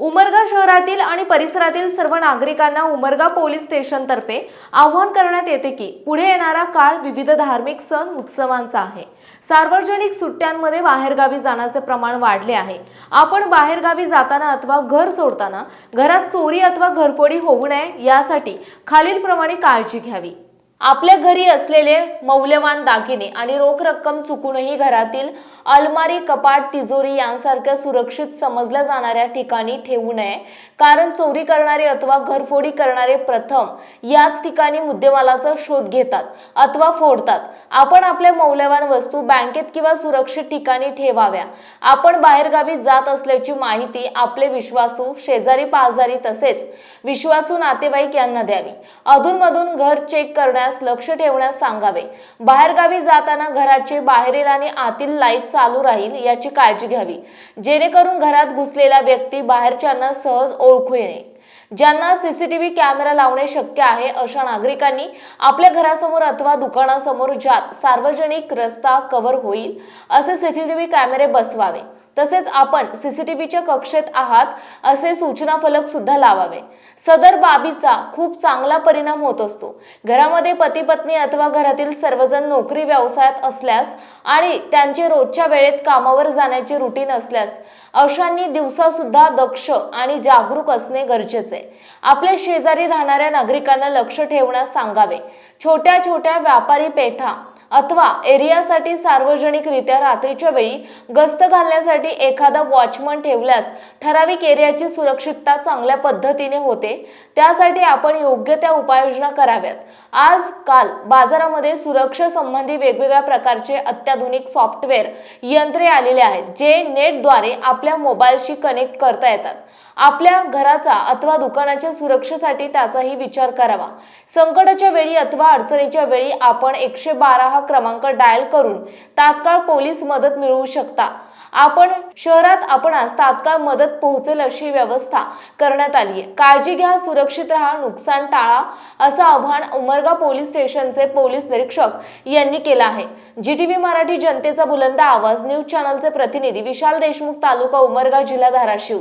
उमरगा शहरातील आणि परिसरातील सर्व नागरिकांना उमरगा पोलीस स्टेशनतर्फे आवाहन करण्यात येते की पुढे येणारा काळ विविध धार्मिक सण उत्सवांचा आहे. सार्वजनिक सुट्ट्यांमध्ये बाहेरगावी जाण्याचे प्रमाण वाढले आहे. आपण बाहेरगावी जाताना अथवा घर सोडताना घरात चोरी अथवा घरफोडी होऊ नये यासाठी खालीलप्रमाणे काळजी घ्यावी. आपल्या घरी असलेले मौल्यवान दागिने आणि रोख रक्कम चुकूनही घरातील अलमारी कपाट तिजोरी यांसारख्या सुरक्षित समजल्या जाणाऱ्या ठिकाणी ठेवू नये. कारण चोरी करणारे अथवा घरफोडी करणारे प्रथम याच ठिकाणी मुद्देमालाचा शोध घेतात अथवा फोडतात. आपण आपल्या मौल्यवान वस्तू बँकेत किंवा सुरक्षित ठिकाणी ठेवाव्या. आपण बाहेरगावी जात असल्याची माहिती आपले विश्वासू शेजारी पाजारी तसेच विश्वासू नातेवाईक यांना द्यावी. अधूनमधून घर चेक करण्यास लक्ष ठेवण्यास सांगावे. बाहेरगावी जाताना घराचे बाहेरील आणि आतील लाइट चालू राहील याची काळजी घ्यावी. जेणेकरून घरात घुसलेला व्यक्ती बाहेरच्यांना सहज ओळखू येणे. ज्यांना सीसीटीव्ही कॅमेरा लावणे शक्य आहे अशा नागरिकांनी आपल्या घरासमोर अथवा दुकानासमोर ज्यात सार्वजनिक रस्ता कव्हर होईल असे सीसीटीव्ही कॅमेरे बसवावे. तसेच आपण सीसीटीव्हीच्या कक्षेत आहात असे सूचना फलक सुद्धा लावावे. सदर बाबीचा खूप चांगला परिणाम होत असतो. घरामध्ये पती पत्नी अथवा घरातील सर्वजण नोकरी व्यवसायात असल्यास आणि त्यांचे रोजच्या वेळेत कामावर जाण्याचे रुटीन असल्यास अशांनी दिवसासुद्धा दक्ष आणि जागरूक असणे गरजेचे. आहे. आपल्या शेजारी राहणाऱ्या नागरिकांना लक्ष ठेवण्यास सांगावे. छोट्या छोट्या व्यापारी पेठा अथवा एरियासाठी सार्वजनिकरित्या रात्रीच्या वेळी गस्त घालण्यासाठी एखादा वॉचमन ठेवल्यास ठराविक एरियाची सुरक्षितता चांगल्या पद्धतीने होते. त्यासाठी आपण योग्य त्या उपाययोजना कराव्यात. आज काल बाजारामध्ये सुरक्षा संबंधी वेगवेगळ्या प्रकारचे अत्याधुनिक सॉफ्टवेअर यंत्रे आलेले आहेत जे नेटद्वारे आपल्या मोबाईलशी कनेक्ट करता येतात. आपल्या घराचा अथवा दुकानाच्या सुरक्षेसाठी त्याचाही विचार करावा. संकटाच्या वेळी अथवा अडचणीच्या वेळी आपण एकशे बारा हा क्रमांक डायल करून तात्काळ पोलीस मदत मिळवू शकता. आपण शहरात आपणास तात्काळ मदत पोहोचेल अशी व्यवस्था करण्यात आली आहे. काळजी घ्या सुरक्षित राहा नुकसान टाळा असं आव्हान उमरगा पोलीस स्टेशनचे पोलीस निरीक्षक यांनी केलं आहे. जी टी व्ही मराठी जनतेचा बुलंद आवाज न्यूज चॅनलचे प्रतिनिधी विशाल देशमुख तालुका उमरगा जिल्हा धाराशिव.